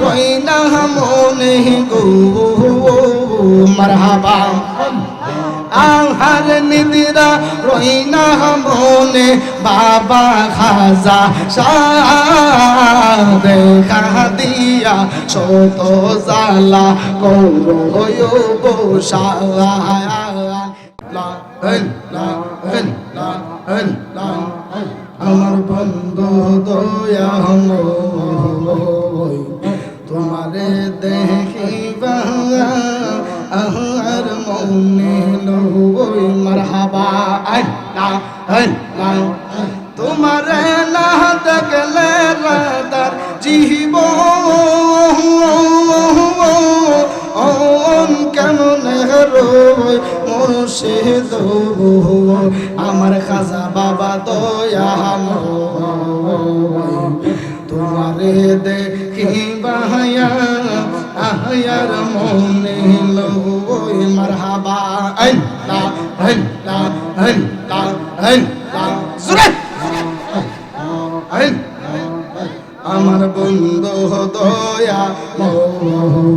রইনা মনে গো মারহাবা আহার নিদিরা রইনা মনে বাবা খাজা দেখা দিয়া শত জালা কৌরয় গোসা আমার বন্ধু দয়া তোমারে দেখিবা আহার মনে আল্লাহ আল্লাহ তোমারে না দেখলে রাদার জীব। আমার খাজা বাবা দয়া তোমারে দেখিবা আহার মনে লই মারহাবা। আল্লাহ আল্লাহ আল্লাহ আল্লাহ জুরে আমার বন্ধু দয়া তোমারে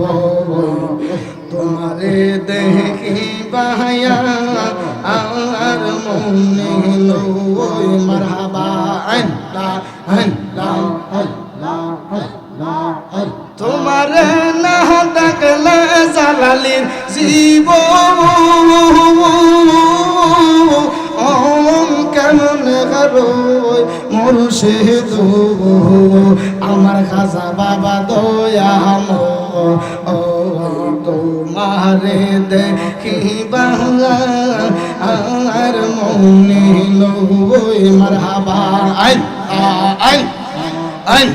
অম কেমন মুর্শিদ আমার খাজা বাবা দয়া তোমারে দেখি আর মনে লই মারহাবা আই আই আই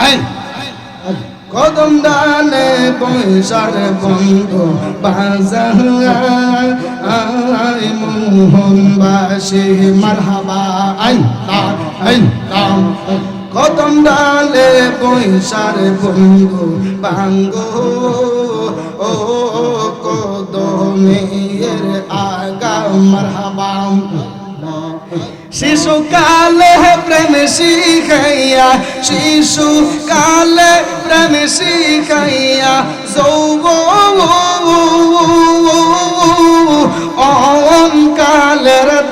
আই কদম ডালে বৈশার বন্ধু বাজাই মোহনবাসী, মারহাবা আই কদম ডালে বৈশার বন্ধু বাঙ্গো, ও কদমের আগা, মারহাবা। শিশুকালে প্রেম শিখাইয়া শিশুকালে প্রেম শিখাইয়া যৌব অন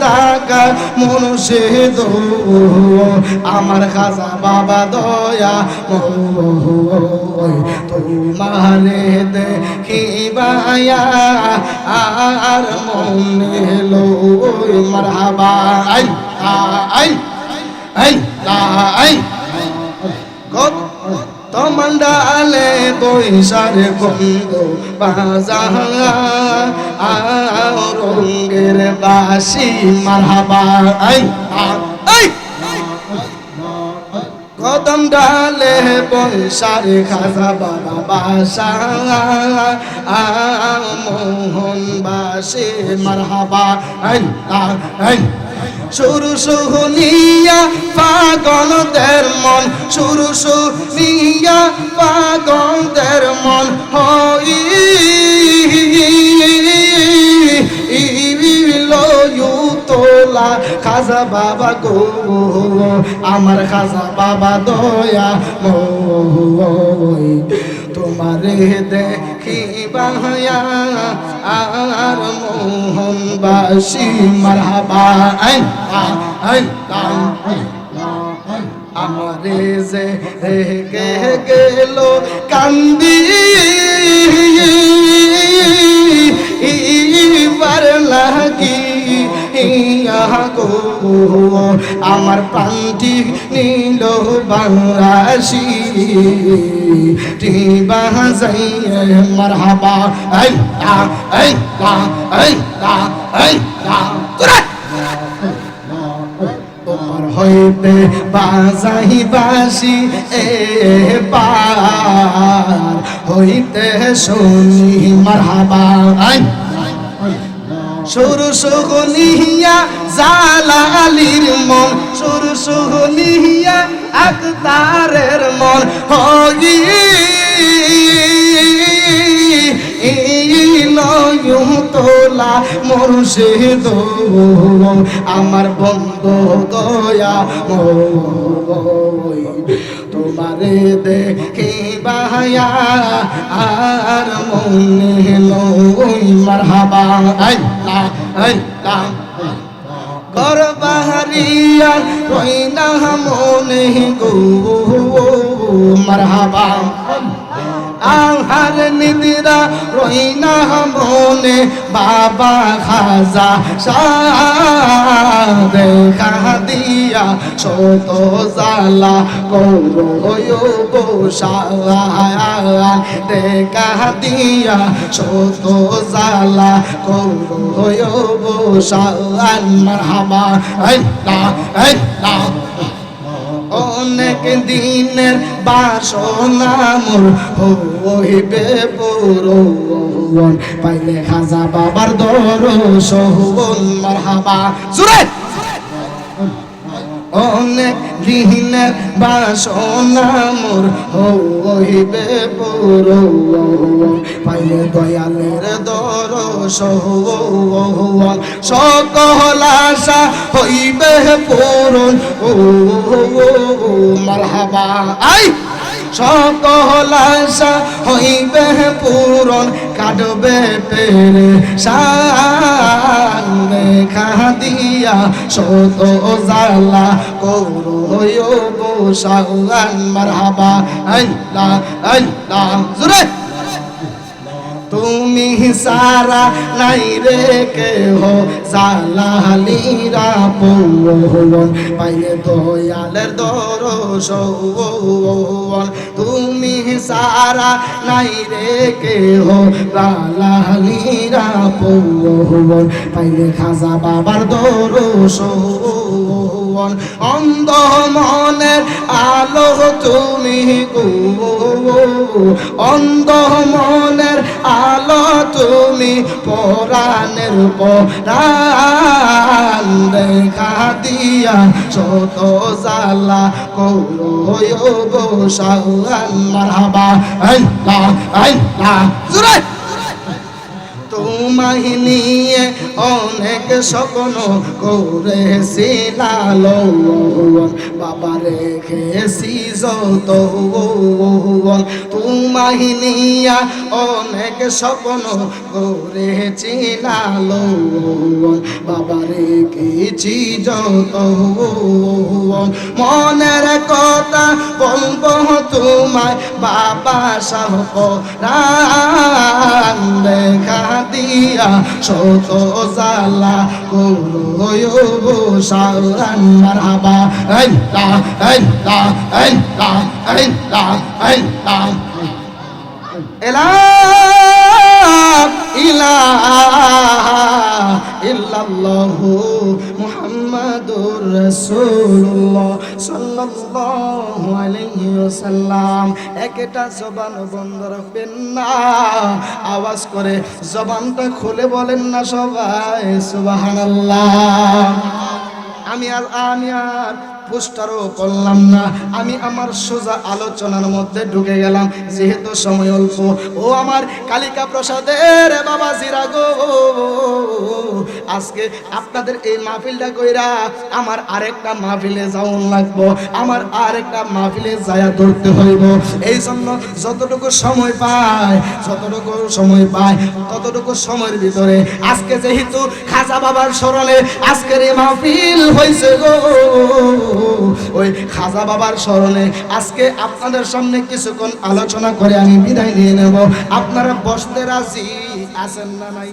দাগা মনুষে আমার খাজা বাবা দয়া তোমারে দেখিবায়া আর মনে লই মারহাবা। I I I. আই তোমার ডালে বৈশার বন্ধ বাজা। রঙ্গের বাসি মারহাবা আই আই। কদম ডালে বৈশার খাজা বাবা বাসা। মোহন বাসে মারহাবা। I I. সুরু সুহুনিয়া পাগলদের মন সুরু সুনিয়া পাগলদের মন হই তোলা খাজা বাবা গো, আমার খাজা বাবা দয়া মই তোমারে দেখিবা আর মোহনবাসী মারহাবা। আই আই আমারে যে রেগে গেল কান্দি আমার প্রান্তি নীল বাংলাসি আ আই আ আই আ আই আ তোমার হইতে বাজাই বাসি এ পার হইতে শুনি মারহাবা সুর সুগনিয়া জালালির মন সুর সুগনিয়া আকতারের মন। হই তোলা মুর্শিদ আমার বন্ধ দয়া তোমারে দেখে আর মনে লই মারহাবা। আল্লাহ আল্লাহ ঘর বাহারিয়া রইনা মনে গো মারহাবা। আহার নিদিরা রইনা মনে বাবা খাজা দিয়া শত জালা গোসা দেখা দিয়া শত জালা মারহাবা। আল্লাহ আল্লাহ অনেক দিনের বাসনা মোর হইবে পুরন পাইলে খাজা বাবার দর দরসন মারহাবা। জুরে! অনেক দিনের বাসনা মোর হইবে পুর পাইলে দয়ালের দরসন সকল আশা হইবে পুরন ও মারহাবা আই সকল আশা হইবে পূরণ, কাটবে পেরে সামনে দিয়া শত জালা করয় গোসাউগান মারহাবা, আল্লাহ আল্লাহ জুরে তুমি সারা নাই রে কে হো জালালিরা পৌন পাইলে দয়ালের দরসন তুমি সারা নাই রে কে হো জালালিরা পাইলে খাজা বাবার দরসন অন্ধ মনের আলো তুমি অন্ধ মনের আলো তুমি পরাণের পরাণ। দেখা দিয়া শত জালা কৌরয় গোসাউন মারহাবা। আল্লাহ আল্লাহ জুরে তোমায় নিয়ে অনেক স্বপ্ন করেছিলাল বাবা রেখেছি যত তোমায় নিয়ে অনেক স্বপ্ন করেছিলাল বাবা রেখেছি যত মনের কথা বলব তোমায় বাবা সাহ দেখা দিয়া শত জালা করয় সারান মারহাবা আল্লাহ আল্লাহ আল্লাহ আল্লাহ আল্লাহ ইলাহ ইলাহা, ইল্লাল্লাহু রাসূলুল্লাহ সাল্লাল্লাহু আলাইহি ওয়াসাল্লাম, একটা জবান বন্ধ রাখবেন না। আওয়াজ করে জবানটা খুলে বলেন না সবাই, সুবহানাল্লাহ। আমি আর আমি আর পোস্টারও করলাম না। আমি আমার সোজা আলোচনার মধ্যে ঢুকে গেলাম, যেহেতু সময় অল্প। ও আমার কালিকা প্রসাদের বাবা জিরা গো, আজকে আপনাদের এই মাহফিলটা কইরা আমার আরেকটা মাহফিলে যাওয়ান লাগবো, আমার আরেকটা মাহফিলে যায়া ধরতে হইব। এই জন্য যতটুকু সময় পায়, যতটুকু সময় পায়, ততটুকু সময়ের ভিতরে আজকে যেহেতু খাজা বাবার স্মরণে আজকের এই মাহফিল হয়েছে গো। ওই খাজা বাবার স্মরণে আজকে আপনাদের সামনে কিছুক্ষণ আলোচনা করে আমি বিদায় নিয়ে নেব। আপনারা বসতে রাজি আছেন না নাই?